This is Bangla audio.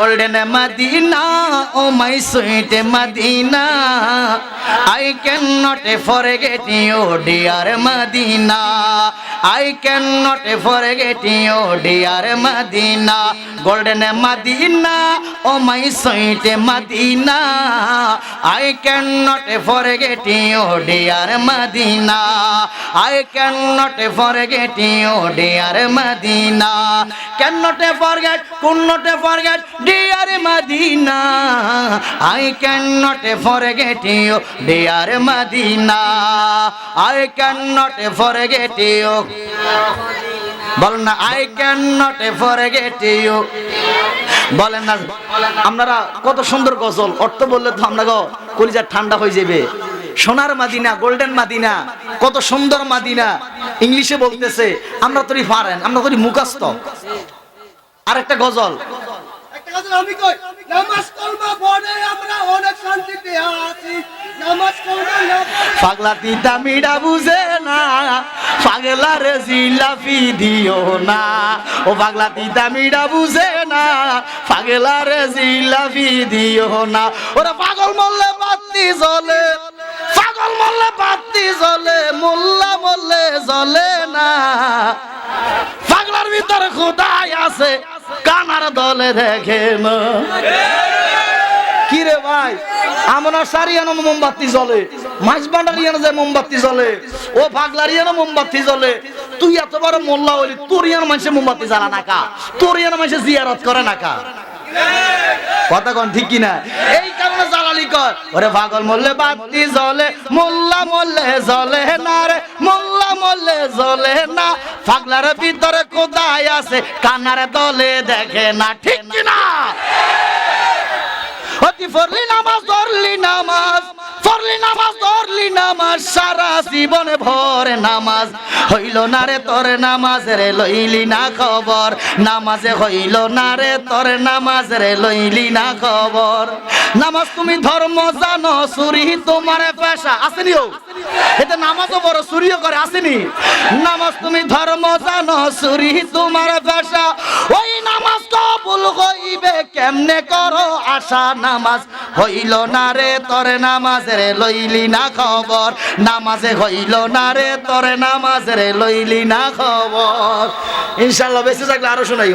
Golden Medina, oh my sweet Medina, I cannot forget you, dear Medina. I cannot forget you, dear Medina. Golden Medina, oh my sweet Medina, I cannot forget you, dear Medina. I cannot forget you, dear Medina. Cannot forget, could not forget. dear I cannot forget you, dear I cannot forget you. বলেন না I can not forget you বলেন না আপনারা কত সুন্দর গজল অর্থ বললে তো আমরা কলিজার ঠান্ডা হয়ে যাবে সোনার মাদিনা গোল্ডেন মাদিনা কত সুন্দর মাদিনা ইংলিশে বলতেছে আমরা তোরই ফারেন আমরা তোরই মুখাস্ত আর একটা গজল আমি কই নামাজ কলমা পড়ে আমরা অনেক শান্তিতে আছি নামাজ কলমা পাগলা তিতা মিডা বুঝে না পাগলা রে জিলাপি দিও না ও পাগলা তিতা মিডা বুঝে না পাগলা রে জিলাপি দিও না ওরা পাগল মল্লে বাতি জ্বলে পাগল মল্লে বাতি জ্বলে মোল্লা মল্লে জ্বলে না পাগলার ভিতরে খোদাই আছে দলে রেখে না কিরে ভাই আমরা সারি সারিয়ানো মোমবাতি জ্বলে মাছ ভান্ডারিয়ানো যায় মোমবাতি জ্বলে ও ভাগলারিয়ানো মোমবাতি জ্বলে তুই এত বড় মোল্লা হলি তোর ইয়ান মানুষে মোমবাতি জ্বালা নাকা ইয়ান মানুষে জিয়ারত করে নাকা কথা কন ঠিক কিনা এই কারণে জ্বালালি কর ওরে পাগল মরলে বাতি জ্বলে মোল্লা মরলে জ্বলে না রে মোল্লা মলে জলে না পাগলার ভিতরে কোথায় আছে কানার দলে দেখে না ঠিক না অতি ফরলি নামাজ ধরলি নামাজ ফরলি নামাজ ধর পড়লি নামাজ সারা জীবনে ভর নামাজ হইল না রে তোর নামাজ রে লইলি না খবর নামাজে হইল না রে তোর নামাজ রে লইলি না খবর নামাজ তুমি ধর্ম জানো সুরি তোমার পেশা আসেনি ও এতে নামাজও বড় সুরিও করে আসেনি নামাজ তুমি ধর্ম জানো সুরি তোমার পেশা কেমনে করো আশা নামাজ হইল না রে তরে নামাজ রে লইলি না খবর নামাজে হইল না রে তরে নামাজ রে লইলি না খবর ইনশাল্লাহ বেঁচে থাকলে আরো শোনাই